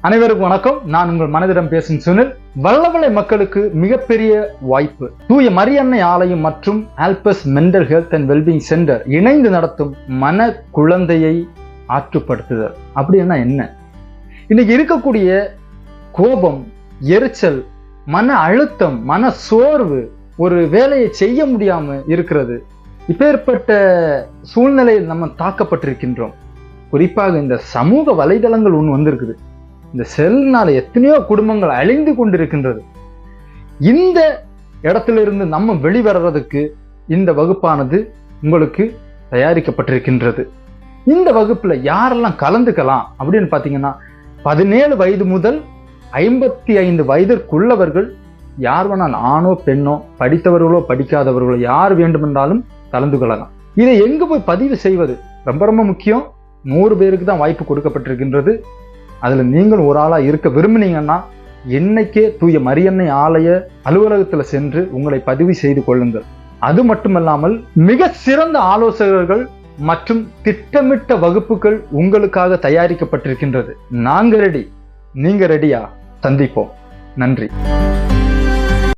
அனைவருக்கும் வணக்கம். நான் உங்கள் மனதிடம் பேசும் சுனில். வல்லவளை மக்களுக்கு மிகப்பெரிய வாய்ப்பு. தூய மரியன்னை ஆலயம் மற்றும் Alphas mental health and wellbeing centre இணைந்து நடத்தும் மன குழந்தையை ஆற்றுப்படுத்துதல். அப்படின்னா என்ன? இன்னைக்கு இருக்கக்கூடிய கோபம் எரிச்சல் மன அழுத்தம் மன சோர்வு ஒரு வேலையை செய்ய முடியாம இருக்கிறது. இப்பேற்பட்ட சூழ்நிலையில் நம்ம தாக்கப்பட்டிருக்கின்றோம். குறிப்பாக இந்த சமூக வலைதளங்கள் ஒன்று வந்திருக்குது. இந்த செல்னால எத்தனையோ குடும்பங்கள் அழிந்து கொண்டிருக்கின்றது. இந்த இடத்திலிருந்து நம்ம வெளிவரதுக்கு இந்த வகுப்பானது உங்களுக்கு தயாரிக்கப்பட்டிருக்கின்றது. இந்த வகுப்பில் யாரெல்லாம் கலந்துக்கலாம் அப்படின்னு பார்த்தீங்கன்னா பதினேழு வயது முதல் ஐம்பத்தி ஐந்து வயதிற்குள்ளவர்கள் யார் வேணால் ஆணோ பெண்ணோ படித்தவர்களோ படிக்காதவர்களோ யார் வேண்டுமென்றாலும் கலந்து கொள்ளலாம். இதை எங்கே போய் பதிவு செய்வது ரொம்ப ரொம்ப முக்கியம். நூறு பேருக்கு தான் வாய்ப்பு கொடுக்கப்பட்டிருக்கின்றது. அதுல நீங்கள் ஒரு ஆளா இருக்க விரும்புனீங்கன்னா என்னைக்கே தூய மரியன்னை ஆலய அலுவலகத்தில் சென்று உங்களை பதிவு செய்து கொள்ளுங்கள். அது மட்டுமல்லாமல் மிக சிறந்த ஆலோசகர்கள் மற்றும் திட்டமிட்ட வகுப்புகள் உங்களுக்காக தயாரிக்கப்பட்டிருக்கின்றது. நாங்கள் ரெடி நீங்க ரெடியா சந்திப்போம். நன்றி.